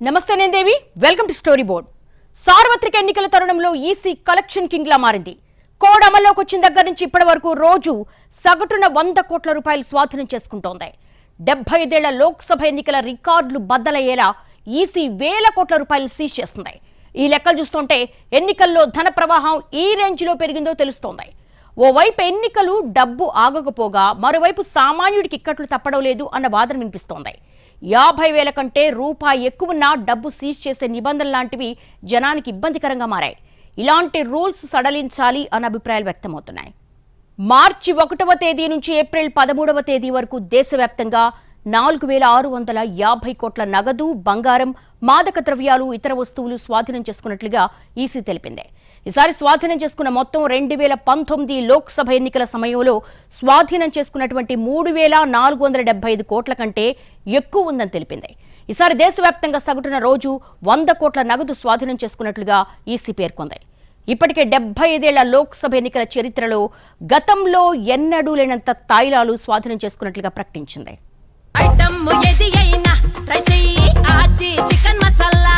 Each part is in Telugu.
నమస్తే నేను Devi welcome to story board. సార్వత్రిక ఎన్నికల తరుణంలో ఈసీ కలెక్షన్ కింగ్లా మారింది. కోడ్ అమల్లోకి వచ్చిన దగ్గర నుంచి ఇప్పటి వరకు రోజు సగటున వంద కోట్ల రూపాయలు స్వాధీనం చేసుకుంటోంది. డెబ్బై ఐదేళ్ళ లోక్సభ ఎన్నికల రికార్డులు బద్దలయ్యేలా ఈసీ వేల కోట్ల రూపాయలు సీజ్ చేస్తుంది. ఈ లెక్కలు చూస్తుంటే ఎన్నికల్లో ధన ప్రవాహం ఈ రేంజ్లో పెరిగిందో తెలుస్తోంది. ఓవైపు ఎన్నికలు డబ్బు ఆగకపోగా మరోవైపు సామాన్యుడికి ఇక్కట్లు తప్పడం లేదు అన్న వాదన వినిపిస్తోంది. యాభై వేల కంటే రూపాయి ఎక్కువన్నా డబ్బు సీజ్ చేసే నిబంధనలు లాంటివి జనానికి ఇబ్బందికరంగా మారాయి. ఇలాంటి రూల్స్ సడలించాలి అన్న అభిప్రాయాలు వ్యక్తమవుతున్నాయి. మార్చి ఒకటవ తేదీ నుంచి ఏప్రిల్ పదమూడవ తేదీ వరకు దేశవ్యాప్తంగా నాలుగు వేల ఆరు వందల యాభై కోట్ల నగదు బంగారం మాదక ద్రవ్యాలు ఇతర వస్తువులు స్వాధీనం చేసుకున్నట్లుగా ఈసీ తెలిపింది. ఈసారి స్వాధీనం చేసుకున్న మొత్తం రెండు వేల పంతొమ్మిది లోక్సభ ఎన్నికల సమయంలో స్వాధీనం చేసుకున్నటువంటి మూడు వేల నాలుగు వందల డెబ్బై ఐదు కోట్ల కంటే ఎక్కువ ఉందని తెలిపింది. ఈసారి దేశవ్యాప్తంగా సగటున రోజు వంద కోట్ల నగదు స్వాధీనం చేసుకున్నట్లుగా ఈసీ పేర్కొంది. ఇప్పటికే డెబ్బై ఐదేళ్ళ లోక్సభ ఎన్నికల చరిత్రలో గతంలో ఎన్నడూ లేనంత తాయిలాలు స్వాధీనం చేసుకున్నట్లుగా ప్రకటించింది. ఐటమ్ ఏది అయినా ట్రై చెయ్యి ఆచి చికెన్ మసాలా.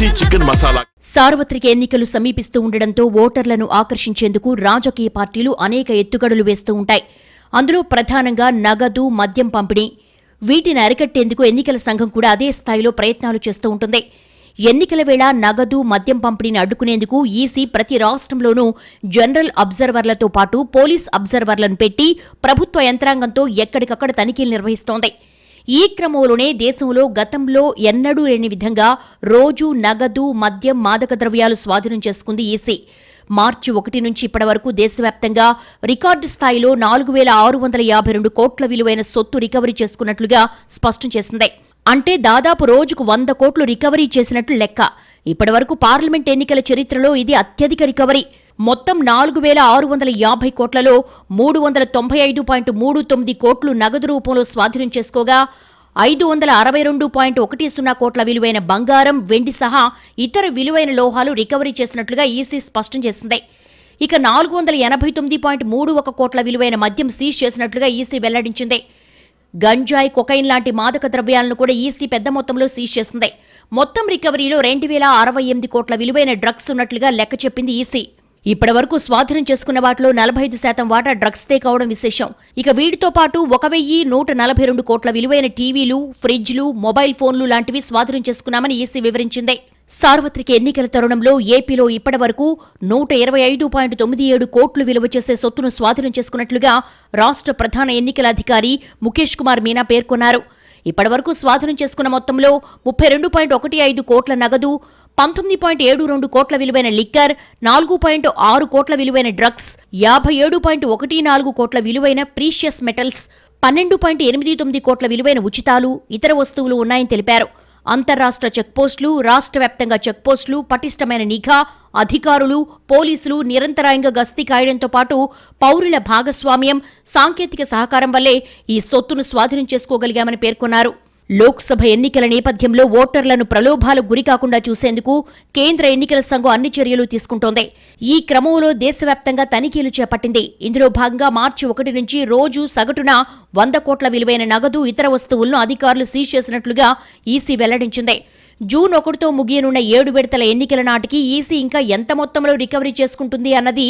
చికెన్ మసాలా. సార్వత్రిక ఎన్నికలు సమీపిస్తూ ఉండడంతో ఓటర్లను ఆకర్షించేందుకు రాజకీయ పార్టీలు అనేక ఎత్తుగడలు వేస్తూ ఉంటాయి. అందులో ప్రధానంగా నగదు మద్యం పంపిణీ. వీటిని అరికట్టేందుకు ఎన్నికల సంఘం కూడా అదే స్థాయిలో ప్రయత్నాలు చేస్తూ ఉంటుంది. ఎన్నికల వేళ నగదు మద్యం పంపిణీని అడ్డుకునేందుకు ఈసీ ప్రతి రాష్ట్రంలోనూ జనరల్ అబ్జర్వర్లతో పాటు పోలీస్ అబ్జర్వర్లను పెట్టి ప్రభుత్వ యంత్రాంగంతో ఎక్కడికక్కడ తనిఖీలు నిర్వహిస్తోంది. ఈ క్రమంలోనే దేశంలో గతంలో ఎన్నడూ లేని విధంగా రోజు నగదు మద్యం మాదక ద్రవ్యాలు స్వాధీనం చేసుకుంది ఈసీ. మార్చి ఒకటి నుంచి ఇప్పటి వరకు దేశవ్యాప్తంగా రికార్డు స్థాయిలో నాలుగు వేల ఆరు వందల యాభై రెండు కోట్ల విలువైన సొత్తు రికవరీ చేసుకున్నట్లుగా స్పష్టం చేసింది. అంటే దాదాపు రోజుకు వంద కోట్లు రికవరీ చేసినట్లు లెక్క. ఇప్పటి వరకు పార్లమెంట్ ఎన్నికల చరిత్రలో ఇది అత్యధిక రికవరీ. మొత్తం నాలుగు వేల ఆరు వందల యాభై కోట్లలో మూడు వందల తొంభై ఐదు పాయింట్ మూడు తొమ్మిది కోట్లు నగదు రూపంలో స్వాధీనం చేసుకోగా ఐదు వందల అరవై రెండు పాయింట్ ఒకటి సున్నా కోట్ల విలువైన బంగారం వెండి సహా ఇతర విలువైన లోహాలు రికవరీ చేసినట్లుగా ఈసీ స్పష్టం చేసింది. ఇక నాలుగు వందల ఎనభై తొమ్మిది పాయింట్ మూడు ఒక కోట్ల విలువైన మద్యం సీజ్ చేసినట్లుగా ఈసీ వెల్లడించింది. గంజాయి కొకైన్ లాంటి మాదక ద్రవ్యాలను కూడా ఈసీ పెద్ద మొత్తంలో సీజ్ చేసింది. మొత్తం రికవరీలో రెండు వేల అరవై ఎనిమిది కోట్ల విలువైన డ్రగ్స్ ఉన్నట్లుగా లెక్క చెప్పింది ఈసీ. ఇప్పటివరకు స్వాధీనం చేసుకున్న వాటిలో నలభై ఐదు శాతం వాటా డ్రగ్స్దే కావడం విశేషం. ఇక వీటితో పాటు ఒక వెయ్యి నూట నలభై రెండు కోట్ల విలువైన టీవీలు ఫ్రిడ్జ్లు మొబైల్ ఫోన్లు లాంటివి స్వాధీనం చేసుకున్నామని ఈసీ వివరించింది. సార్వత్రిక ఎన్నికల తరుణంలో ఏపీలో ఇప్పటివరకు నూట ఇరవై ఐదు పాయింట్ తొమ్మిది ఏడు కోట్లు విలువ చేసే సొత్తును స్వాధీనం చేసుకున్నట్లుగా రాష్ట్ర ప్రధాన ఎన్నికల అధికారి ముఖేష్ కుమార్ మీనా పేర్కొన్నారు. ఇప్పటివరకు స్వాధీనం చేసుకున్న మొత్తంలో ముప్పై రెండు పాయింట్ ఒకటి ఐదు కోట్ల నగదు పంతొమ్మిది పాయింట్ ఏడు రెండు కోట్ల విలువైన లిక్కర్ నాలుగు పాయింట్ ఆరు కోట్ల విలువైన డ్రగ్స్ యాభై ఏడు పాయింట్ ఒకటి నాలుగు కోట్ల విలువైన ప్రీషియస్ మెటల్స్ పన్నెండు పాయింట్ ఎనిమిది తొమ్మిది కోట్ల విలువైన ఉచితాలు ఇతర వస్తువులు ఉన్నాయని తెలిపారు. అంతర్రాష్ట్ర చెక్పోస్టులు రాష్ట్ర వ్యాప్తంగా చెక్పోస్టులు పటిష్టమైన నిఘా అధికారులు పోలీసులు నిరంతరాయంగా గస్తీ కాయడంతో పాటు పౌరుల భాగస్వామ్యం సాంకేతిక సహకారం వల్లే ఈ సొత్తును స్వాధీనం చేసుకోగలిగామని పేర్కొన్నారు. లోక్సభ ఎన్నికల నేపథ్యంలో ఓటర్లను ప్రలోభాలకు గురికాకుండా చూసేందుకు కేంద్ర ఎన్నికల సంఘం అన్ని చర్యలు తీసుకుంటోంది. ఈ క్రమంలో దేశవ్యాప్తంగా తనిఖీలు చేపట్టింది. ఇందులో భాగంగా మార్చి ఒకటి నుంచి రోజు సగటున వంద కోట్ల విలువైన నగదు ఇతర వస్తువులను అధికారులు సీజ్ చేసినట్లుగా ఈసీ వెల్లడించింది. జూన్ ఒకటితో ముగియనున్న ఏడు విడతల ఎన్నికల నాటికి ఈసీ ఇంకా ఎంత మొత్తంలో రికవరీ చేసుకుంటుంది అన్నది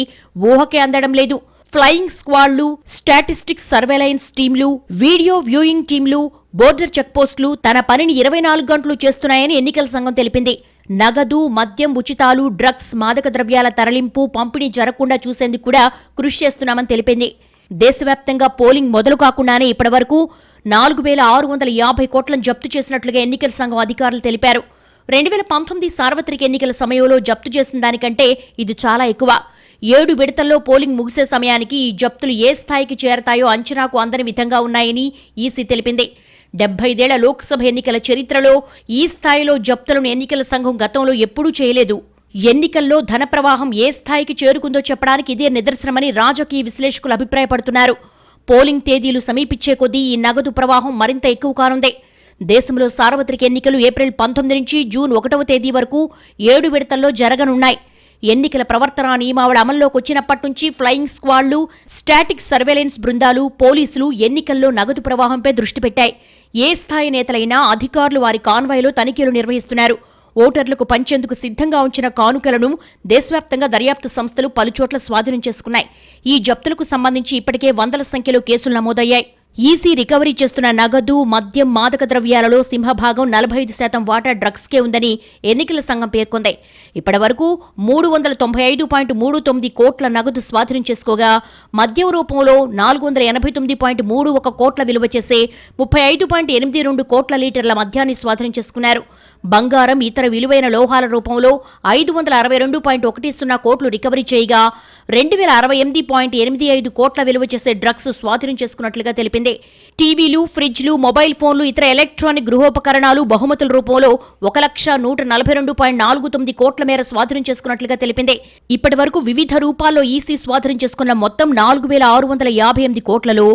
ఊహకే అందడం లేదు. ఫ్లయింగ్ స్క్వాడ్లు స్టాటిస్టిక్స్ సర్వేలైన్స్ టీంలు వీడియో వ్యూయింగ్ టీంలు బోర్డర్ చెక్పోస్టులు తన పనిని ఇరవై నాలుగు గంటలు చేస్తున్నాయని ఎన్నికల సంఘం తెలిపింది. నగదు మద్యం ఉచితాలు డ్రగ్స్ మాదక ద్రవ్యాల తరలింపు పంపిణీ జరగకుండా చూసేందుకు కూడా కృషి చేస్తున్నామని తెలిపింది. దేశవ్యాప్తంగా పోలింగ్ మొదలు కాకుండానే ఇప్పటివరకు నాలుగు వేల ఆరు వందల యాభై కోట్లను జప్తు చేసినట్లుగా ఎన్నికల సంఘం అధికారులు తెలిపారు. రెండు వేల పంతొమ్మిది సార్వత్రిక ఎన్నికల సమయంలో జప్తు చేసిన దానికంటే ఇది చాలా ఎక్కువ. ఏడు విడతల్లో పోలింగ్ ముగిసే సమయానికి ఈ జప్తులు ఏ స్థాయికి చేరతాయో అంచనాకు అందని విధంగా ఉన్నాయని ఈసీ తెలిపింది. డెబ్బైదేళ్ళ లోక్సభ ఎన్నికల చరిత్రలో ఈ స్థాయిలో జప్తులను ఎన్నికల సంఘం గతంలో ఎప్పుడూ చేయలేదు. ఎన్నికల్లో ధన ప్రవాహం ఏ స్థాయికి చేరుకుందో చెప్పడానికి ఇదే నిదర్శనమని రాజకీయ విశ్లేషకులు అభిప్రాయపడుతున్నారు. పోలింగ్ తేదీలు సమీపించే కొద్దీ ఈ నగదు ప్రవాహం మరింత ఎక్కువ కానుంది. దేశంలో సార్వత్రిక ఎన్నికలు ఏప్రిల్ పంతొమ్మిది నుంచి జూన్ ఒకటవ తేదీ వరకు ఏడు విడతల్లో జరగనున్నాయి. ఎన్నికల ప్రవర్తనా నియమావళి అమల్లోకి వచ్చినప్పటి నుంచి ఫ్లయింగ్ స్క్వాడ్లు స్టాటిక్ సర్వేలెన్స్ బృందాలు పోలీసులు ఎన్నికల్లో నగదు ప్రవాహంపై దృష్టి పెట్టాయి. ఏ స్థాయి నేతలైనా అధికారులు వారి కాన్వాయ్లో తనిఖీలు నిర్వహిస్తున్నారు. ఓటర్లకు పంచేందుకు సిద్ధంగా ఉంచిన కానుకలను దేశవ్యాప్తంగా దర్యాప్తు సంస్థలు పలుచోట్ల స్వాధీనం చేసుకున్నాయి. ఈ జప్తులకు సంబంధించి ఇప్పటికే వందల సంఖ్యలో కేసులు నమోదయ్యాయి. ఈసీ రికవరీ చేస్తున్న నగదు మద్యం మాదక ద్రవ్యాలలో సింహభాగం నలభై ఐదు శాతం వాటా డ్రగ్స్కే ఉందని ఎన్నికల సంఘం పేర్కొంది. ఇప్పటి వరకు మూడు వందల తొంభై ఐదు పాయింట్ మూడు తొమ్మిది కోట్ల నగదు స్వాధీనం చేసుకోగా మద్యం రూపంలో నాలుగు వందల ఎనభై తొమ్మిది పాయింట్ మూడు ఒక కోట్ల విలువ చేసే ముప్పై ఐదు పాయింట్ ఎనిమిది రెండు కోట్ల లీటర్ల మద్యాన్ని స్వాధీనం చేసుకున్నారు. బంగారం ఇతర విలువైన లోహాల రూపంలో ఐదు వందల అరవై రెండు పాయింట్ ఒకటి సున్నా కోట్లు రికవరీ చేయగా రెండు వేల అరవై ఎనిమిది పాయింట్ ఎనిమిది ఐదు కోట్ల విలువ చేసే డ్రగ్స్ స్వాధీనం చేసుకున్నట్లుగా తెలిపింది. టీవీలు ఫ్రిడ్జ్లు మొబైల్ ఫోన్లు ఇతర ఎలక్ట్రానిక్ గృహోపకరణాలు బహుమతుల రూపంలో ఒక లక్ష నూట నలభై రెండు పాయింట్ నాలుగు తొమ్మిది కోట్ల మేర స్వాధీనం చేసుకున్నట్లుగా తెలిపింది. ఇప్పటి వరకు వివిధ రూపాల్లో ఈసీ స్వాధీనం చేసుకున్న మొత్తం నాలుగు వేల ఆరు వందల యాభై ఎనిమిది కోట్లలో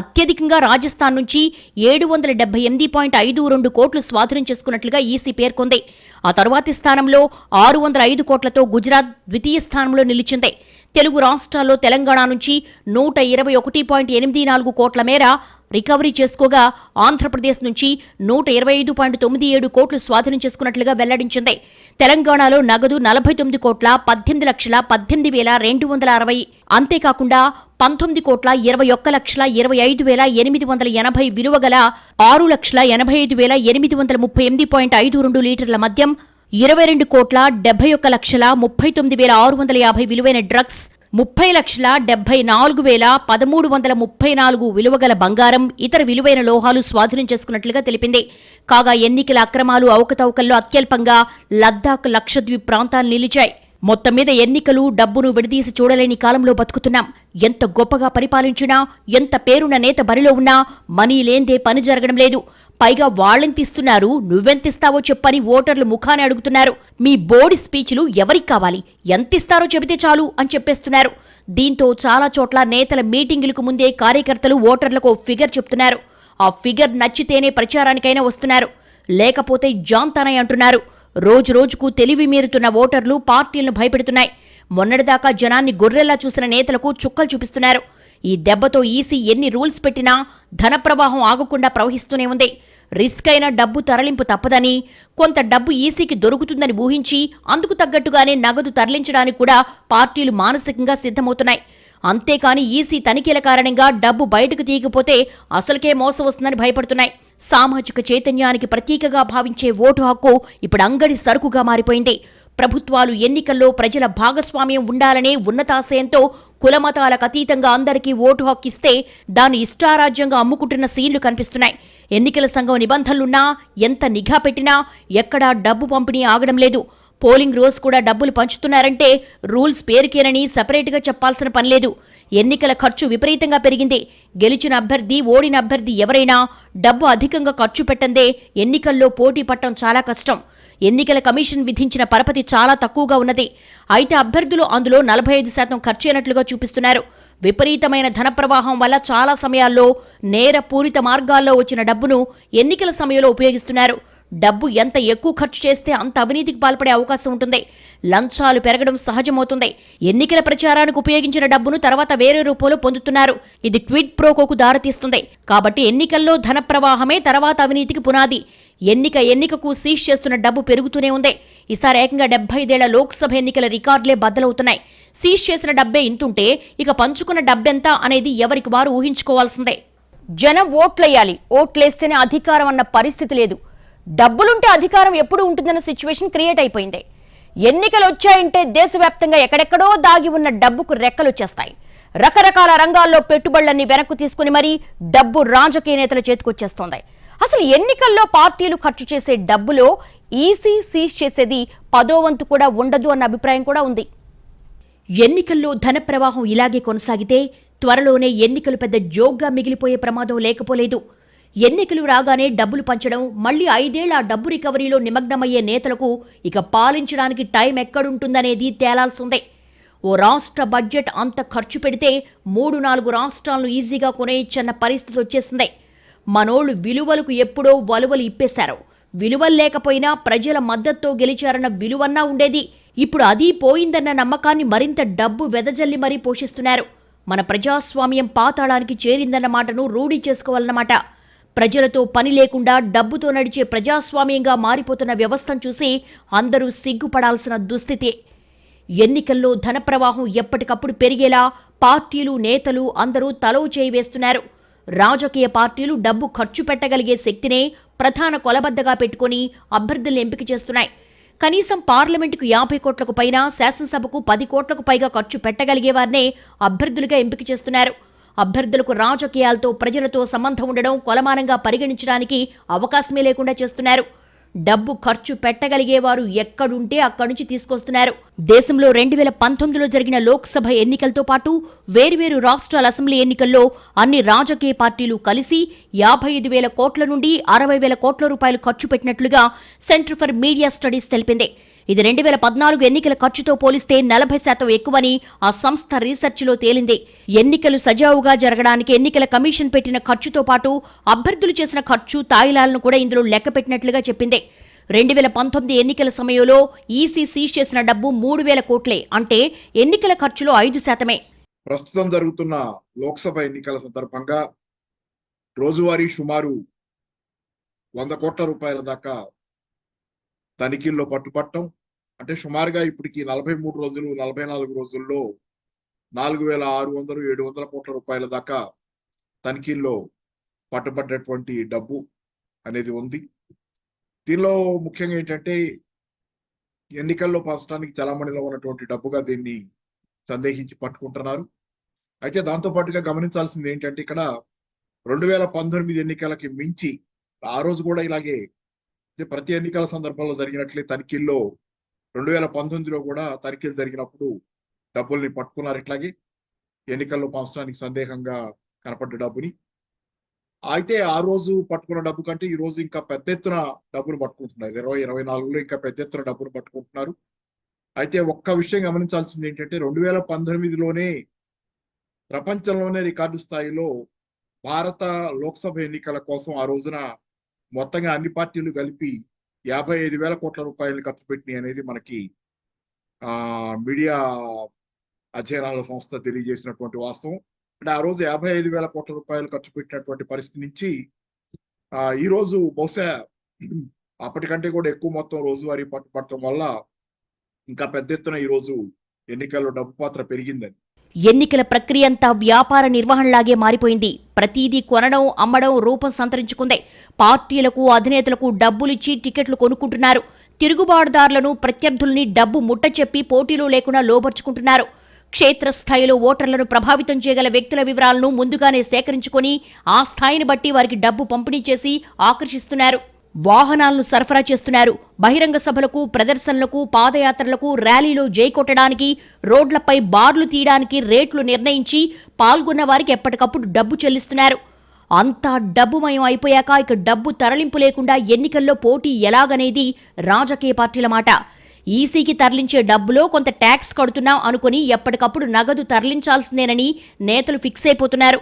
అత్యధికంగా రాజస్థాన్ నుంచి ఏడు వందల డెబ్బై ఎనిమిది పాయింట్ ఐదు రెండు కోట్లు స్వాధీనం చేసుకున్నట్లుగా ఈసీ పేర్కొంది. ఆ తరువాతి స్థానంలో ఆరు వందల ఐదు కోట్లతో గుజరాత్ ద్వితీయ స్థానంలో నిలిచింది. తెలుగు రాష్ట్రాల్లో తెలంగాణ నుంచి నూట ఇరవై ఒకటి పాయింట్ ఎనిమిది నాలుగు కోట్ల మేర రికవరీ చేసుకోగా ఆంధ్రప్రదేశ్ నుంచి నూట ఇరవై ఐదు పాయింట్ తొమ్మిది ఏడు కోట్లు స్వాధీనం చేసుకున్నట్లుగా వెల్లడించింది. తెలంగాణలో నగదు నలభై తొమ్మిది కోట్ల పద్దెనిమిది లక్షల పద్దెనిమిది వేల రెండు వందల అరవై అంతేకాకుండా పంతొమ్మిది కోట్ల ఇరవై ఒక్క లక్షల ఇరవై ఐదు వేల ఎనిమిది వందల ఎనభై విలువ గల ఆరు లక్షల ఎనభై ఐదు వేల ఎనిమిది వందల ముప్పై ఎనిమిది పాయింట్ ఐదు రెండు లీటర్ల మద్యం ఇరవై రెండు కోట్ల డెబ్బై ఒక్క లక్షల ముప్పై తొమ్మిది వేల ఆరు వందల యాభై విలువైన డ్రగ్స్ ముప్పై లక్షల డెబ్బై నాలుగు వేల పదమూడు వందల ముప్పై నాలుగు విలువగల బంగారం ఇతర విలువైన లోహాలు స్వాధీనం చేసుకున్నట్లుగా తెలిపింది. కాగా ఎన్నికల అక్రమాలు అవకతవకల్లో అత్యల్పంగా లద్దాఖ్ లక్షద్వీప్ ప్రాంతాలు నిలిచాయి. మొత్తం మీద ఎన్నికలు డబ్బును విడదీసి చూడలేని కాలంలో బతుకుతున్నాం. ఎంత గొప్పగా పరిపాలించినా ఎంత పేరున్న నేత బరిలో ఉన్నా మనీ లేందే పని జరగడం లేదు. పైగా వాళ్ళెంతిస్తున్నారు నువ్వెంతిస్తావో చెప్పని ఓటర్లు ముఖాన్ని అడుగుతున్నారు. మీ బోడి స్పీచ్లు ఎవరికి కావాలి? ఎంతిస్తారో చెబితే చాలు అని చెప్పేస్తున్నారు. దీంతో చాలా చోట్ల నేతల మీటింగులకు ముందే కార్యకర్తలు ఓటర్లకు ఫిగర్ చెప్తున్నారు. ఆ ఫిగర్ నచ్చితేనే ప్రచారానికైనా వస్తున్నారు. లేకపోతే జాంతానై అంటున్నారు. రోజు రోజుకు తెలివి మీరుతున్న ఓటర్లు పార్టీలను భయపెడుతున్నాయి. మొన్నటిదాకా జనాన్ని గొర్రెల్లా చూసిన నేతలకు చుక్కలు చూపిస్తున్నారు. ఈ దెబ్బతో ఈసీ ఎన్ని రూల్స్ పెట్టినా ధన ప్రవాహం ఆగకుండా ప్రవహిస్తూనే ఉంది. రిస్క్ అయిన డబ్బు తరలింపు తప్పదని కొంత డబ్బు ఈసీకి దొరుకుతుందని ఊహించి అందుకు తగ్గట్టుగానే నగదు తరలించడానికి కూడా పార్టీలు మానసికంగా సిద్ధమవుతున్నాయి. అంతేకాని ఈసీ తనిఖీల కారణంగా డబ్బు బయటకు తీయకపోతే అసలుకే మోసం వస్తుందని భయపడుతున్నాయి. సామాజిక చైతన్యానికి ప్రతీకగా భావించే ఓటు హక్కు ఇప్పుడు అంగడి సరుకుగా మారిపోయింది. ప్రభుత్వాలు ఎన్నికల్లో ప్రజల భాగస్వామ్యం ఉండాలనే ఉన్నతాశయంతో కులమతాలకు అతీతంగా అందరికీ ఓటు హక్కు ఇస్తే దాన్ని ఇష్టారాజ్యంగా అమ్ముకుంటున్న సీన్లు కనిపిస్తున్నాయి. ఎన్నికల సంఘం నిబంధనలున్నా ఎంత నిఘా పెట్టినా ఎక్కడా డబ్బు పంపిణీ ఆగడం లేదు. పోలింగ్ రోజు కూడా డబ్బులు పంచుతున్నారంటే రూల్స్ పేరుకేనని సపరేట్గా చెప్పాల్సిన పనిలేదు ఎన్నికల ఖర్చు విపరీతంగా పెరిగింది. గెలిచిన అభ్యర్థి ఓడిన అభ్యర్థి ఎవరైనా డబ్బు అధికంగా ఖర్చు పెట్టందే ఎన్నికల్లో పోటీ పట్టడం చాలా కష్టం. ఎన్నికల కమిషన్ విధించిన పరపతి చాలా తక్కువగా ఉన్నది. అయితే అభ్యర్థులు అందులో నలభై ఐదు శాతం ఖర్చైనట్లుగా చూపిస్తున్నారు. విపరీతమైన ధన ప్రవాహం వల్ల చాలా సమయాల్లో నేర పూరిత మార్గాల్లో వచ్చిన డబ్బును ఎన్నికల సమయంలో ఉపయోగిస్తున్నారు. డబ్బు ఎంత ఎక్కువ ఖర్చు చేస్తే అంత అవినీతికి పాల్పడే అవకాశం ఉంటుంది. లంచాలు పెరగడం సహజమవుతుంది. ఎన్నికల ప్రచారానికి ఉపయోగించిన డబ్బును తర్వాత వేరే రూపంలో పొందుతున్నారు. ఇది క్విడ్ ప్రోకోకు దారితీస్తుంది. కాబట్టి ఎన్నికల్లో ధన ప్రవాహమే తర్వాత అవినీతికి పునాది. ఎన్నిక ఎన్నికకు సీజ్ చేస్తున్న డబ్బు పెరుగుతూనే ఉంది. ఈసారి ఏకంగా డెబ్బై ఐదేళ్ళ లోక్సభ ఎన్నికల రికార్డులే బద్దలవుతున్నాయి. సీజ్ చేసిన డబ్బే ఇంతుంటే ఇక పంచుకున్న డబ్బెంత అనేది ఎవరికి వారు ఊహించుకోవాల్సిందే. జనం ఓట్లేయాలి. ఓట్లేస్తేనే అధికారం అన్న పరిస్థితి లేదు. డబ్బులుంటే అధికారం ఎప్పుడు ఉంటుందన్న సిచ్యువేషన్ క్రియేట్ అయిపోయింది. ఎన్నికలు వచ్చాయంటే దేశవ్యాప్తంగా ఎక్కడెక్కడో దాగి ఉన్న డబ్బుకు రెక్కలు వచ్చేస్తాయి రకరకాల రంగాల్లో పెట్టుబడులన్నీ వెనక్కు తీసుకుని మరీ డబ్బు రాజకీయ నేతల చేతికొచ్చేస్తోంది అసలు ఎన్నికల్లో పార్టీలు ఖర్చు చేసే డబ్బులో ఈసీ సీజ్ చేసేది పదో వంతు కూడా ఉండదు అన్న అభిప్రాయం కూడా ఉంది. ఎన్నికల్లో ధన ప్రవాహం ఇలాగే కొనసాగితే త్వరలోనే ఎన్నికలు పెద్ద జోగ్గా మిగిలిపోయే ప్రమాదం లేకపోలేదు. ఎన్నికలు రాగానే డబ్బులు పంచడం మళ్ళీ ఐదేళ్ళ ఆ డబ్బు రికవరీలో నిమగ్నమయ్యే నేతలకు ఇక పాలించడానికి టైం ఎక్కడుంటుందనేది తేలాల్సిందే. ఓ రాష్ట్ర బడ్జెట్ అంత ఖర్చు పెడితే మూడు నాలుగు రాష్ట్రాలను ఈజీగా కొనేయచ్చన్న పరిస్థితి వచ్చేసిందే. మనోళ్ళు విలువలకు ఎప్పుడో వలువలు ఇప్పేశారు. విలువలు లేకపోయినా ప్రజల మద్దతుతో గెలిచారన్న విలువన్నా ఉండేది. ఇప్పుడు అది పోయిందన్న నమ్మకాన్ని మరింత డబ్బు వెదజల్లి మరీ పోషిస్తున్నారు. మన ప్రజాస్వామ్యం పాతాళానికి చేరిందన్న మాటను రూఢీ చేసుకోవాలన్నమాట. ప్రజలతో పని లేకుండా డబ్బుతో నడిచే ప్రజాస్వామ్యంగా మారిపోతున్న వ్యవస్థను చూసి అందరూ సిగ్గుపడాల్సిన దుస్థితే. ఎన్నికల్లో ధన ప్రవాహం ఎప్పటికప్పుడు పెరిగేలా పార్టీలు నేతలు అందరూ తలో చేయి వేస్తున్నారు రాజకీయ పార్టీలు డబ్బు ఖర్చు పెట్టగలిగే శక్తినే ప్రధాన కొలబద్దగా పెట్టుకుని అభ్యర్థుల్ని ఎంపిక చేస్తున్నాయి. కనీసం పార్లమెంటుకు యాభై కోట్లకు పైన శాసనసభకు పది కోట్లకు పైగా ఖర్చు పెట్టగలిగేవారినే అభ్యర్థులుగా ఎంపిక చేస్తున్నారు. అభ్యర్థులకు రాజకీయాలతో ప్రజలతో సంబంధం ఉండడం కొలమానంగా పరిగణించడానికి అవకాశమే లేకుండా చేస్తున్నారు. డబ్బు ఖర్చు పెట్టగలిగేవారు ఎక్కడుంటే అక్కడి నుంచి తీసుకొస్తున్నారు. దేశంలో రెండు వేల పంతొమ్మిదిలో జరిగిన లోక్సభ ఎన్నికలతో పాటు వేర్వేరు రాష్ట్రాల అసెంబ్లీ ఎన్నికల్లో అన్ని రాజకీయ పార్టీలు కలిసి యాభై ఐదు వేల కోట్ల నుండి అరవై వేల కోట్ల రూపాయలు ఖర్చు పెట్టినట్లుగా సెంటర్ ఫర్ మీడియా స్టడీస్ తెలిపింది. ఇది రెండు వేల పద్నాలుగు ఎన్నికల ఖర్చుతో పోలిస్తే నలభై శాతం ఎక్కువని ఆ సంస్థ రీసెర్చ్లో తేలింది. ఎన్నికలు సజావుగా జరగడానికి ఎన్నికల కమిషన్ పెట్టిన ఖర్చుతో పాటు అభ్యర్థులు చేసిన ఖర్చు తాయిలాలను కూడా ఇందులో లెక్కపెట్టినట్లుగా చెప్పింది. రెండు వేల పంతొమ్మిది ఎన్నికల సమయంలో ఈసీ సీజ్ చేసిన డబ్బు మూడు వేల కోట్లే అంటే ఎన్నికల ఖర్చులో ఐదు శాతమే. ప్రస్తుతం జరుగుతున్న లోక్సభ ఎన్నికల సందర్భంగా రోజువారీ సుమారు వంద కోట్ల రూపాయల దాకా తనిఖీల్లో పట్టుపట్టం. అంటే సుమారుగా ఇప్పటికి నలభై మూడు రోజులు నలభై నాలుగు రోజుల్లో నాలుగు వేల ఆరు వందలు ఏడు వందల కోట్ల రూపాయల దాకా తనిఖీల్లో పట్టుబడ్డటువంటి డబ్బు అనేది ఉంది. దీనిలో ముఖ్యంగా ఏంటంటే ఎన్నికల్లో పంచడానికి చలామణిలో ఉన్నటువంటి డబ్బుగా దీన్ని సందేహించి పట్టుకుంటున్నారు. అయితే దాంతో పాటుగా గమనించాల్సింది ఏంటంటే ఇక్కడ రెండు వేల పంతొమ్మిది ఎన్నికలకి మించి ఆ రోజు కూడా ఇలాగే ప్రతి ఎన్నికల సందర్భంలో జరిగినట్లే తనిఖీల్లో రెండు వేల పంతొమ్మిదిలో కూడా తనిఖీలు జరిగినప్పుడు డబ్బుల్ని పట్టుకున్నారు ఇట్లాగే. ఎన్నికల్లో పంచడానికి సందేహంగా కనపడ్డ డబ్బుని. అయితే ఆ రోజు పట్టుకున్న డబ్బు కంటే ఈ రోజు ఇంకా పెద్ద ఎత్తున డబ్బులు పట్టుకుంటున్నారు. ఇరవై ఇరవై నాలుగులో ఇంకా పెద్ద ఎత్తున డబ్బులు పట్టుకుంటున్నారు. అయితే ఒక్క విషయం గమనించాల్సింది ఏంటంటే రెండు వేల పంతొమ్మిదిలోనే ప్రపంచంలోనే రికార్డు స్థాయిలో భారత లోక్సభ ఎన్నికల కోసం ఆ రోజున మొత్తంగా అన్ని పార్టీలు కలిపి యాభై ఐదు వేల కోట్ల రూపాయలు ఖర్చు పెట్టినాయి అనేది మనకి ఆ మీడియా అధ్యయనాల సంస్థ తెలియజేసినటువంటి వాస్తవం. అంటే ఆ రోజు యాభై ఐదు వేల కోట్ల రూపాయలు ఖర్చు పెట్టినటువంటి పరిస్థితి నుంచి ఆ ఈ రోజు బహుశా అప్పటికంటే కూడా ఎక్కువ మొత్తం రోజువారీ పట్టుపడటం వల్ల ఇంకా పెద్ద ఎత్తున ఈ రోజు ఎన్నికల్లో డబ్బు పాత్ర పెరిగిందని. ఎన్నికల ప్రక్రియ అంతా వ్యాపార నిర్వహణలాగే మారిపోయింది. ప్రతిదీ కొనడం అమ్మడం రూపం సంతరించుకుంది. పార్టీలకు అధినేతలకు డబ్బులిచ్చి టికెట్లు కొనుక్కుంటున్నారు. తిరుగుబాటుదారులను ప్రత్యర్థుల్ని డబ్బు ముట్టచెప్పి పోటీలో లేకుండా లోపరుచుకుంటున్నారు క్షేత్రస్థాయిలో ఓటర్లను ప్రభావితం చేయగల వ్యక్తుల వివరాలను ముందుగానే సేకరించుకొని ఆ స్థాయిని బట్టి వారికి డబ్బు పంపిణీ చేసి ఆకర్షిస్తున్నారు. వాహనాలను సరఫరా చేస్తున్నారు. బహిరంగ సభలకు ప్రదర్శనలకు పాదయాత్రలకు ర్యాలీలో జై కొట్టడానికి రోడ్లపై బార్లు తీయడానికి రేట్లు నిర్ణయించి పాల్గొన్న వారికి ఎప్పటికప్పుడు డబ్బు చెల్లిస్తున్నారు. అంతా డబ్బుమయం అయిపోయాక ఇక డబ్బు తరలింపు లేకుండా ఎన్నికల్లో పోటీ ఎలాగనేది రాజకీయ పార్టీల మాట. ఈసీకి తరలించే డబ్బులో కొంత ట్యాక్స్ కడుతున్నాం అనుకుని ఎప్పటికప్పుడు నగదు తరలించాల్సిందేనని నేతలు ఫిక్స్ అయిపోతున్నారు.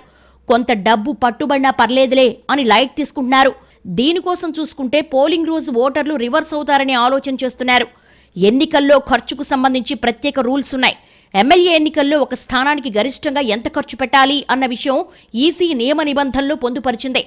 కొంత డబ్బు పట్టుబడినా పర్లేదులే అని లైట్ తీసుకుంటున్నారు. దీనికోసం చూసుకుంటే పోలింగ్ రోజు ఓటర్లు రివర్స్ అవుతారని ఆలోచన చేస్తున్నారు. ఎన్నికల్లో ఖర్చుకు సంబంధించి ప్రత్యేక రూల్స్ ఉన్నాయి. ఎమ్మెల్యే ఎన్నికల్లో ఒక స్థానానికి గరిష్టంగా ఎంత ఖర్చు పెట్టాలి అన్న విషయం ఈసీ నియమ నిబంధనలు పొందుపరిచిందే.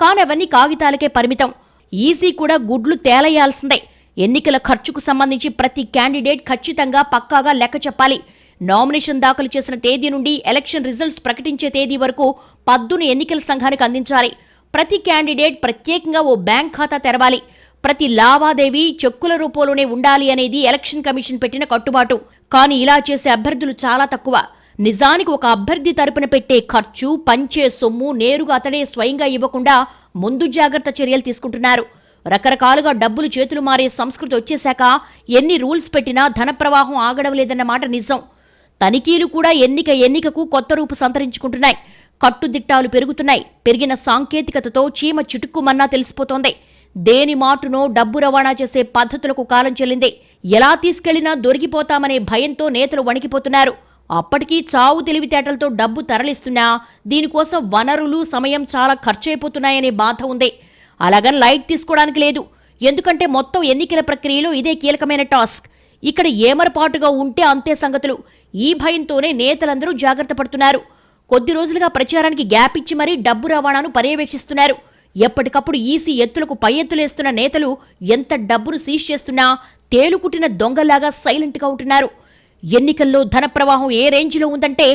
కానీ అవన్నీ కాగితాలకే పరిమితం. ఈసీ కూడా గుడ్లు తేలయాల్సిందే. ఎన్నికల ఖర్చుకు సంబంధించి ప్రతి క్యాండిడేట్ ఖచ్చితంగా పక్కాగా లెక్క చెప్పాలి. నామినేషన్ దాఖలు చేసిన తేదీ నుండి ఎలక్షన్ రిజల్ట్స్ ప్రకటించే తేదీ వరకు పద్దును ఎన్నికల సంఘానికి అందించాలి. ప్రతి క్యాండిడేట్ ప్రత్యేకంగా ఓ బ్యాంక్ ఖాతా తెరవాలి. ప్రతి లావాదేవీ చెక్కుల రూపంలోనే ఉండాలి అనేది ఎలక్షన్ కమిషన్ పెట్టిన కట్టుబాటు. కానీ ఇలా చేసే అభ్యర్థులు చాలా తక్కువ. నిజానికి ఒక అభ్యర్థి తరపున పెట్టే ఖర్చు పంచే సొమ్ము నేరుగా అతడే స్వయంగా ఇవ్వకుండా ముందు జాగ్రత్త చర్యలు తీసుకుంటున్నారు. రకరకాలుగా డబ్బులు చేతులు మారే సంస్కృతి వచ్చేశాక ఎన్ని రూల్స్ పెట్టినా ధన ప్రవాహం ఆగడం లేదన్న మాట నిజం. తనిఖీలు కూడా ఎన్నిక ఎన్నికకు కొత్త రూపు సంతరించుకుంటున్నాయి. కట్టుదిట్టాలు పెరుగుతున్నాయి. పెరిగిన సాంకేతికతతో చీమ చిటుక్కుమన్నా తెలిసిపోతోంది. దేని మాటునో డబ్బు రవాణా చేసే పద్ధతులకు కాలం చెల్లింది. ఎలా తీసుకెళ్ళినా దొరికిపోతామనే భయంతో నేతలు వణికిపోతున్నారు. అప్పటికీ చావు తెలివితేటలతో డబ్బు తరలిస్తున్నా దీనికోసం వనరులు సమయం చాలా ఖర్చయిపోతున్నాయనే బాధ ఉంది. అలాగని లైట్ తీసుకోవడానికి లేదు. ఎందుకంటే మొత్తం ఎన్నికల ప్రక్రియలో ఇదే కీలకమైన టాస్క్. ఇక్కడ ఏమరపాటుగా ఉంటే అంతే సంగతులు. ఈ భయంతోనే నేతలందరూ జాగ్రత్త పడుతున్నారు. కొద్ది రోజులుగా ప్రచారానికి గ్యాప్ ఇచ్చి మరీ డబ్బు రవాణాను పర్యవేక్షిస్తున్నారు. ఎప్పటికప్పుడు ఈసీ ఎత్తులకు పై ఎత్తులేస్తున్న నేతలు ఎంత డబ్బును సీజ్ చేస్తున్నా తేలుకుట్టిన దొంగలాగా సైలెంట్గా ఉంటున్నారు. ఎన్నికల్లో ధన ప్రవాహం ఏ రేంజ్లో ఉందంటే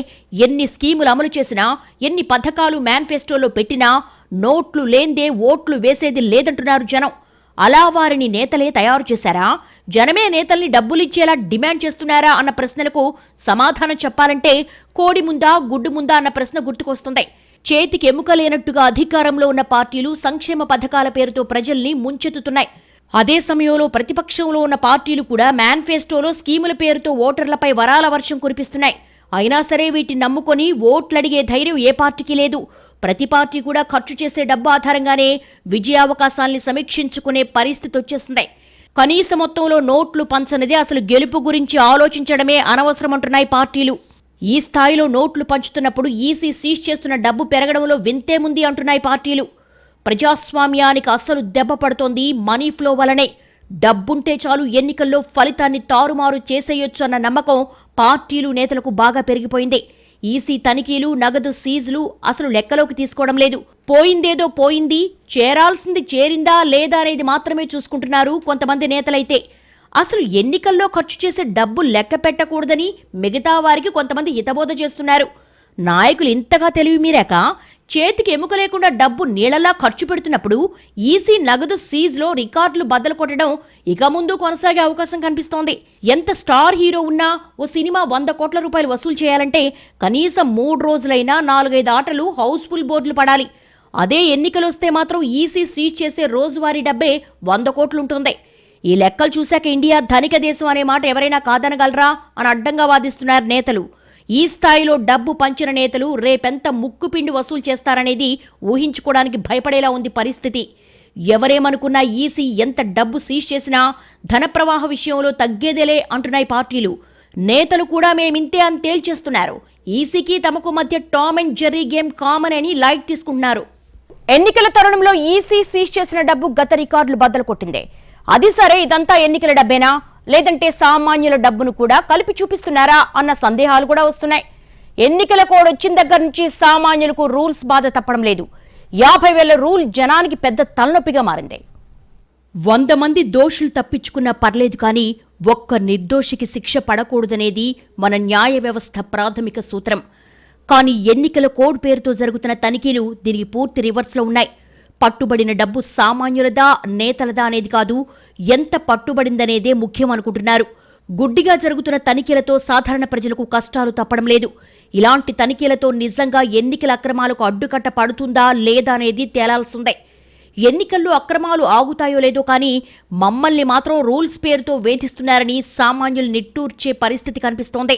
ఎన్ని స్కీములు అమలు చేసినా ఎన్ని పథకాలు మేనిఫెస్టోలో పెట్టినా నోట్లు లేందే ఓట్లు వేసేది లేదంటున్నారు జనం. అలా వారిని నేతలే తయారు చేశారా? జనమే నేతల్ని డబ్బులిచ్చేలా డిమాండ్ చేస్తున్నారా అన్న ప్రశ్నలకు సమాధానం చెప్పాలంటే కోడి ముందా గుడ్డు ముందా అన్న ప్రశ్న గుర్తుకొస్తుంది. చేతికి ఎముక లేనట్టుగా అధికారంలో ఉన్న పార్టీలు సంక్షేమ పథకాల పేరుతో ప్రజల్ని ముంచెత్తుతున్నాయి. అదే సమయంలో ప్రతిపక్షంలో ఉన్న పార్టీలు కూడా మేనిఫెస్టోలో స్కీముల పేరుతో ఓటర్లపై వరాల వర్షం కురిపిస్తున్నాయి. అయినా సరే వీటిని నమ్ముకొని ఓట్లడిగే ధైర్యం ఏ పార్టీకి లేదు. ప్రతి పార్టీ కూడా ఖర్చు చేసే డబ్బు ఆధారంగానే విజయావకాశాల్ని సమీక్షించుకునే పరిస్థితి వచ్చేసింది. కనీస మొత్తంలో నోట్లు పంచనిదే అసలు గెలుపు గురించి ఆలోచించడమే అనవసరమంటున్నాయి పార్టీలు. ఈ స్థాయిలో నోట్లు పంచుతున్నప్పుడు ఈసీ సీజ్ చేస్తున్న డబ్బు పెరగడంలో వింతేముంది అంటున్నాయి పార్టీలు. ప్రజాస్వామ్యానికి అసలు దెబ్బ పడుతోంది మనీ ఫ్లో వలనే. డబ్బుంటే చాలు ఎన్నికల్లో ఫలితాన్ని తారుమారు చేసేయొచ్చు అన్న నమ్మకం పార్టీలు నేతలకు బాగా పెరిగిపోయింది. ఈసీ తనిఖీలు నగదు సీజులు అసలు లెక్కలోకి తీసుకోవడం లేదు. పోయిందేదో పోయింది చేరాల్సింది చేరిందా లేదా అనేది మాత్రమే చూసుకుంటున్నారు కొంతమంది నేతలైతే. అసలు ఎన్నికల్లో ఖర్చు చేసే డబ్బు లెక్క పెట్టకూడదని మిగతా వారికి కొంతమంది హితబోధ చేస్తున్నారు. నాయకులు ఇంతగా తెలివి మీరాక చేతికి ఎముక లేకుండా డబ్బు నీళ్ళలా ఖర్చు పెడుతున్నప్పుడు ఈసీ నగదు సీజ్లో రికార్డులు బద్దలు కొట్టడం ఇక ముందు కొనసాగే అవకాశం కనిపిస్తోంది. ఎంత స్టార్ హీరో ఉన్నా ఓ సినిమా వంద కోట్ల రూపాయలు వసూలు చేయాలంటే కనీసం మూడు రోజులైనా నాలుగైదు ఆటలు హౌస్ఫుల్ బోర్డులు పడాలి. అదే ఎన్నికలు వస్తే మాత్రం ఈసీ సీజ్ చేసే రోజువారీ డబ్బే వంద కోట్లుంటుంది. ఈ లెక్కలు చూశాక ఇండియా ధనిక దేశం అనే మాట ఎవరైనా కాదనగలరా అని అడ్డంగా వాదిస్తున్నారు నేతలు. ఈ స్థాయిలో డబ్బు పంచిన నేతలు రేపెంత ముక్కుపిండి వసూలు చేస్తారనేది ఊహించుకోవడానికి భయపడేలా ఉంది పరిస్థితి. ఎవరేమనుకున్నా ఈసీ ఎంత డబ్బు సీజ్ చేసినా ధన ప్రవాహ విషయంలో తగ్గేదేలే అంటున్నాయి పార్టీలు. నేతలు కూడా మేమింతే అని తేల్చేస్తున్నారు. ఈసీకి తమకు మధ్య Tom and Jerry game common అని లైట్ తీసుకుంటున్నారు. ఎన్నికల తరుణంలో ఈసీ సీజ్ చేసిన డబ్బు గత రికార్డులు బద్దలు కొట్టింది. అది సరే ఇదంతా ఎన్నికల డబ్బేనా? లేదంటే సామాన్యుల డబ్బును కూడా కలిపి చూపిస్తున్నారా అన్న సందేహాలు కూడా వస్తున్నాయి. ఎన్నికల కోడ్ వచ్చిన దగ్గర నుంచి సామాన్యులకు రూల్స్ బాధ తప్పడం లేదు. యాభై వేల రూల్ జనానికి పెద్ద తలనొప్పిగా మారింది. వంద మంది దోషులు తప్పించుకున్నా పర్లేదు కానీ ఒక్క నిర్దోషికి శిక్ష పడకూడదనేది మన న్యాయ వ్యవస్థ ప్రాథమిక సూత్రం. కానీ ఎన్నికల కోడ్ పేరుతో జరుగుతున్న తనిఖీలు దీనికి పూర్తి రివర్స్లో ఉన్నాయి. పట్టుబడిన డబ్బు సామాన్యులదా నేతలదా అనేది కాదు ఎంత పట్టుబడిందనేదే ముఖ్యం అనుకుంటున్నారు. గుడ్డిగా జరుగుతున్న తనిఖీలతో సాధారణ ప్రజలకు కష్టాలు తప్పడం లేదు. ఇలాంటి తనిఖీలతో నిజంగా ఎన్నికల అక్రమాలకు అడ్డుకట్ట పడుతుందా లేదా అనేది తేలాల్సిందే. ఎన్నికల్లో అక్రమాలు ఆగుతాయో లేదో కానీ మమ్మల్ని మాత్రం రూల్స్ పేరుతో వేధిస్తున్నారని సామాన్యులు నిట్టూర్చే పరిస్థితి కనిపిస్తోంది.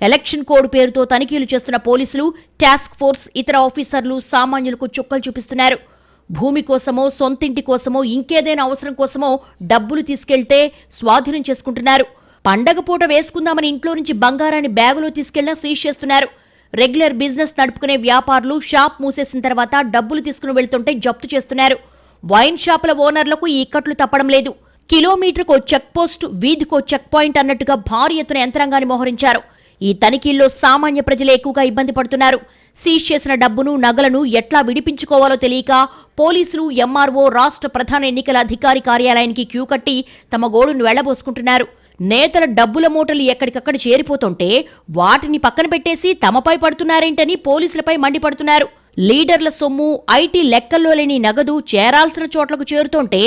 ఎలక్షన్ కోడ్ పేరుతో తనిఖీలు చేస్తున్న పోలీసులు టాస్క్ ఫోర్స్ ఇతర ఆఫీసర్లు సామాన్యులకు చుక్కలు చూపిస్తున్నారు. భూమి కోసమో సొంతింటి కోసమో ఇంకేదైనా అవసరం కోసమో డబ్బులు తీసుకెళ్తే స్వాధీనం చేసుకుంటున్నారు. పండగ పూట వేసుకుందామని ఇంట్లో నుంచి బంగారాన్ని బ్యాగులో తీసుకెళ్ళినా సీజ్ చేస్తున్నారు. రెగ్యులర్ బిజినెస్ నడుపుకునే వ్యాపారులు షాప్ మూసేసిన తర్వాత డబ్బులు తీసుకుని వెళ్తుంటే జప్తు చేస్తున్నారు. వైన్ షాపుల ఓనర్లకు ఈ ఇక్కట్లు తప్పడం లేదు. కిలోమీటర్కో చెక్పోస్ట్ వీధికో చెక్ పాయింట్ అన్నట్టుగా భారీ ఎత్తున యంత్రాంగాన్ని మోహరించారు. ఈ తనిఖీల్లో సామాన్య ప్రజలే ఎక్కువగా ఇబ్బంది పడుతున్నారు. సీజ్ చేసిన డబ్బును నగలను ఎట్లా విడిపించుకోవాలో తెలియక పోలీసులు ఎంఆర్ఓ రాష్ట్ర ప్రధాన ఎన్నికల అధికారి కార్యాలయానికి క్యూ కట్టి తమ గోడును వెళ్ళబోసుకుంటున్నారు. నేతల డబ్బుల మూటలు ఎక్కడికక్కడ చేరిపోతుంటే వాటిని పక్కన పెట్టేసి తమపై పడుతున్నారేంటని పోలీసులపై మండిపడుతున్నారు. లీడర్ల సొమ్ము ఐటీ లెక్కల్లో లేని నగదు చేరాల్సిన చోట్లకు చేరుతుంటే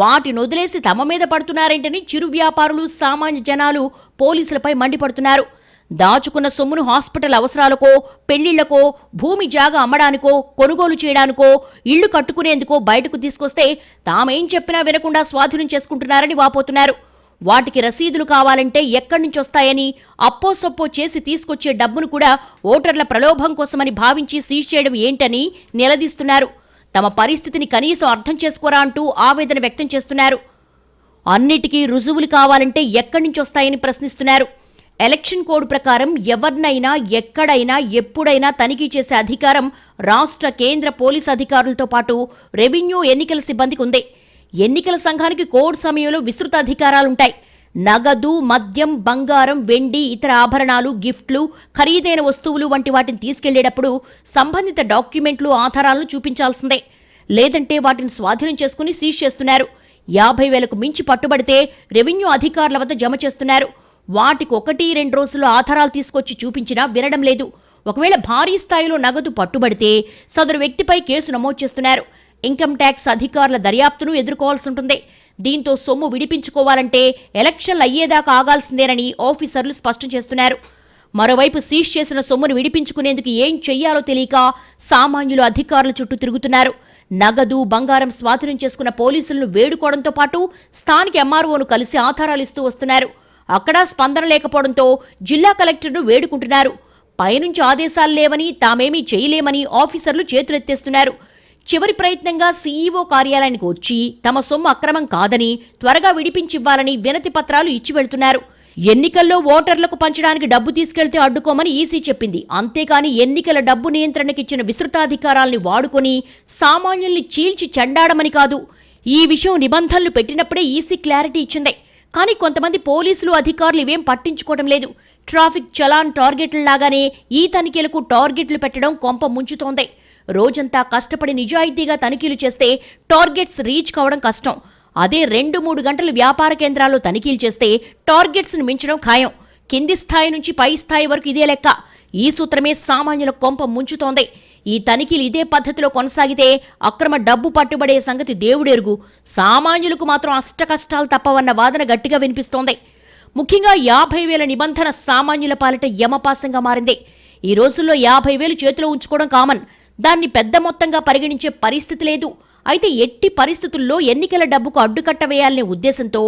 వాటిని వదిలేసి తమ మీద పడుతున్నారేంటని చిరు వ్యాపారులు సామాన్య జనాలు పోలీసులపై మండిపడుతున్నారు. దాచుకున్న సొమ్మును హాస్పిటల్ అవసరాలకో పెళ్ళిళ్ళకో భూమి జాగా అమ్మడానికో కొనుగోలు చేయడానికో ఇళ్ళు కట్టుకునేందుకో బయటకు తీసుకొస్తే తామేం చెప్పినా వినకుండా స్వాధీనం చేసుకుంటున్నారని వాపోతున్నారు. వాటికి రసీదులు కావాలంటే ఎక్కడి నుంచి వస్తాయని అప్పో సొప్పో చేసి తీసుకొచ్చే డబ్బును కూడా ఓటర్ల ప్రలోభం కోసమని భావించి సీజ్ చేయడం ఏంటని నిలదీస్తున్నారు. తమ పరిస్థితిని కనీసం అర్థం చేసుకోరా అంటూ ఆవేదన వ్యక్తం చేస్తున్నారు. అన్నిటికీ రుజువులు కావాలంటే ఎక్కడి నుంచి వస్తాయని ప్రశ్నిస్తున్నారు. ఎలక్షన్ కోడ్ ప్రకారం ఎవరినైనా ఎక్కడైనా ఎప్పుడైనా తనిఖీ చేసే అధికారం రాష్ట్ర కేంద్ర పోలీస్ అధికారులతో పాటు రెవెన్యూ ఎన్నికల సిబ్బందికి ఉంది. ఎన్నికల సంఘానికి కోడ్ సమయంలో విస్తృత అధికారాలుంటాయి. నగదు మద్యం బంగారం వెండి ఇతర ఆభరణాలు గిఫ్ట్లు ఖరీదైన వస్తువులు వంటి వాటిని తీసుకెళ్ళేటప్పుడు సంబంధిత డాక్యుమెంట్లు ఆధారాలను చూపించాల్సిందే. లేదంటే వాటిని స్వాధీనం చేసుకుని సీజ్ చేస్తున్నారు. యాభై వేలకు మించి పట్టుబడితే రెవెన్యూ అధికారుల వద్ద జమ చేస్తున్నారు. వాటికి ఒకటి రెండు రోజుల్లో ఆధారాలు తీసుకొచ్చి చూపించినా వినడం లేదు. ఒకవేళ భారీ స్థాయిలో నగదు పట్టుబడితే సదరు వ్యక్తిపై కేసు నమోదు చేస్తున్నారు. ఇన్కమ్ ట్యాక్స్ అధికారుల దర్యాప్తును ఎదుర్కోవాల్సి ఉంటుంది. దీంతో సొమ్ము విడిపించుకోవాలంటే ఎలక్షన్లు అయ్యేదాకా ఆగాల్సిందేనని ఆఫీసర్లు స్పష్టం చేస్తున్నారు. మరోవైపు సీజ్ చేసిన సొమ్మును విడిపించుకునేందుకు ఏం చెయ్యాలో తెలియక సామాన్యులు అధికారుల చుట్టూ తిరుగుతున్నారు. నగదు బంగారం స్వాధీనం చేసుకున్న పోలీసులను వేడుకోవడంతో పాటు స్థానిక ఎంఆర్ఓను కలిసి ఆధారాలు ఇస్తూ వస్తున్నారు. అక్కడా స్పందన లేకపోవడంతో జిల్లా కలెక్టర్ను వేడుకుంటున్నారు. పైనుంచి ఆదేశాలు లేవని తామేమీ చేయలేమని ఆఫీసర్లు చేతులెత్తేస్తున్నారు. చివరి ప్రయత్నంగా సీఈఓ కార్యాలయానికి వచ్చి తమ సొమ్ము అక్రమం కాదని త్వరగా విడిపించివ్వాలని వినతి పత్రాలు ఇచ్చి వెళ్తున్నారు. ఎన్నికల్లో ఓటర్లకు పంచడానికి డబ్బు తీసుకెళ్తే అడ్డుకోమని ఈసీ చెప్పింది. అంతేకాని ఎన్నికల డబ్బు నియంత్రణకిచ్చిన విస్తృతాధికారాల్ని వాడుకొని సామాన్యుల్ని చీల్చి చెండాడమని కాదు. ఈ విషయం నిబంధనలు పెట్టినప్పుడే ఈసీ క్లారిటీ ఇచ్చింది. కానీ కొంతమంది పోలీసులు అధికారులు ఇవేం పట్టించుకోవడం లేదు. ట్రాఫిక్ చలాన్ టార్గెట్లలాగానే ఈ తనిఖీలకు టార్గెట్లు పెట్టడం కొంప ముంచుతోంది. రోజంతా కష్టపడి నిజాయితీగా తనిఖీలు చేస్తే టార్గెట్స్ రీచ్ కావడం కష్టం. అదే రెండు మూడు గంటలు వ్యాపార కేంద్రాల్లో తనిఖీలు చేస్తే టార్గెట్స్ను మించడం ఖాయం. కింది స్థాయి నుంచి పై స్థాయి వరకు ఇదే లెక్క. ఈ సూత్రమే సామాన్యుల కొంప ముంచుతోంది. ఈ తనిఖీలు ఇదే పద్ధతిలో కొనసాగితే అక్రమ డబ్బు పట్టుబడే సంగతి దేవుడెరుగు. సామాన్యులకు మాత్రం అష్టకష్టాలు తప్పవన్న వాదన గట్టిగా వినిపిస్తోంది. ముఖ్యంగా యాభై వేల నిబంధన సామాన్యుల పాలిట యమపాసంగా మారింది. ఈ రోజుల్లో యాభై వేలు చేతిలో ఉంచుకోవడం కామన్. దాన్ని పెద్ద మొత్తంగా పరిగణించే పరిస్థితి లేదు. అయితే ఎట్టి పరిస్థితుల్లో ఎన్నికల డబ్బుకు అడ్డుకట్ట వేయాలనే ఉద్దేశంతో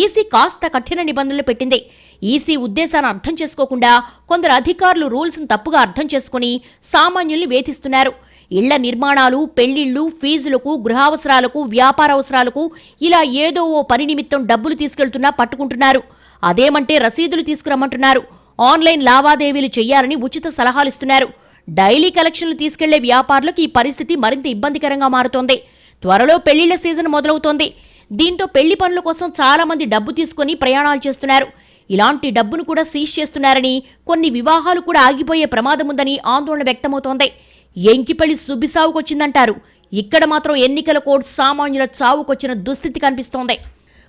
ఈసీ కాస్త కఠిన నిబంధనలు పెట్టింది. ఈసీ ఉద్దేశాన్ని అర్థం చేసుకోకుండా కొందరు అధికారులు రూల్స్ను తప్పుగా అర్థం చేసుకుని సామాన్యుల్ని వేధిస్తున్నారు. ఇళ్ళ నిర్మాణాలు పెళ్ళిళ్ళు ఫీజులకు గృహావసరాలకు వ్యాపార అవసరాలకు ఇలా ఏదో ఓ పని నిమిత్తం డబ్బులు తీసుకెళ్తున్నా పట్టుకుంటున్నారు. అదేమంటే రసీదులు తీసుకురమ్మంటున్నారు. ఆన్లైన్ లావాదేవీలు చేయాలని ఉచిత సలహాలిస్తున్నారు డైలీ కలెక్షన్లు తీసుకెళ్ళే వ్యాపారులకు ఈ పరిస్థితి మరింత ఇబ్బందికరంగా మారుతోంది. త్వరలో పెళ్ళిళ్ళ సీజన్ మొదలవుతోంది. దీంతో పెళ్ళి పనుల కోసం చాలా మంది డబ్బు తీసుకుని ప్రయాణాలు చేస్తున్నారు. ఇలాంటి డబ్బును కూడా సీజ్ చేస్తున్నారని కొన్ని వివాహాలు కూడా ఆగిపోయే ప్రమాదముందని ఆందోళన వ్యక్తమవుతోంది. ఎంకిపల్లి సుబ్బిసావుకొచ్చిందంటారు ఇక్కడ మాత్రం ఎన్నికల కోడ్ సామాన్యుల చావుకొచ్చిన దుస్థితి కనిపిస్తోంది.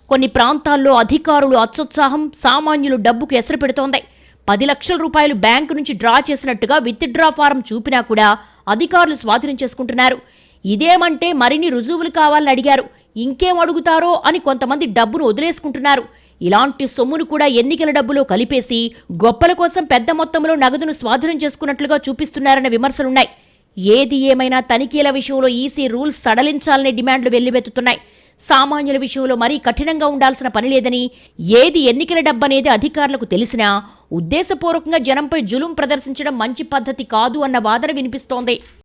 కొన్ని ప్రాంతాల్లో అధికారులు అత్యుత్సాహం సామాన్యులు డబ్బుకు ఎసరు పెడుతోంది పది లక్షల రూపాయలు బ్యాంకు నుంచి డ్రా చేసినట్టుగా విత్డ్రా ఫారం చూపినా కూడా అధికారులు స్వాధీనం చేసుకుంటున్నారు. ఇదేమంటే మరిన్ని రుజువులు కావాలని అడిగారు. ఇంకేం అడుగుతారో అని కొంతమంది డబ్బును వదిలేసుకుంటున్నారు. ఇలాంటి సొమ్మును కూడా ఎన్నికల డబ్బులో కలిపేసి గొప్పల కోసం పెద్ద మొత్తంలో నగదును స్వాధీనం చేసుకున్నట్లుగా చూపిస్తున్నారన్న విమర్శలున్నాయి. ఏది ఏమైనా తనిఖీల విషయంలో ఈసీ రూల్స్ సడలించాలనే డిమాండ్లు వెల్లువెత్తుతున్నాయి. సామాన్యుల విషయంలో మరీ కఠినంగా ఉండాల్సిన పని లేదని ఏది ఎన్నికల డబ్బనేది అధికారులకు తెలిసినా ఉద్దేశపూర్వకంగా జనంపై జులుం ప్రదర్శించడం మంచి పద్ధతి కాదు అన్న వాదన వినిపిస్తోంది.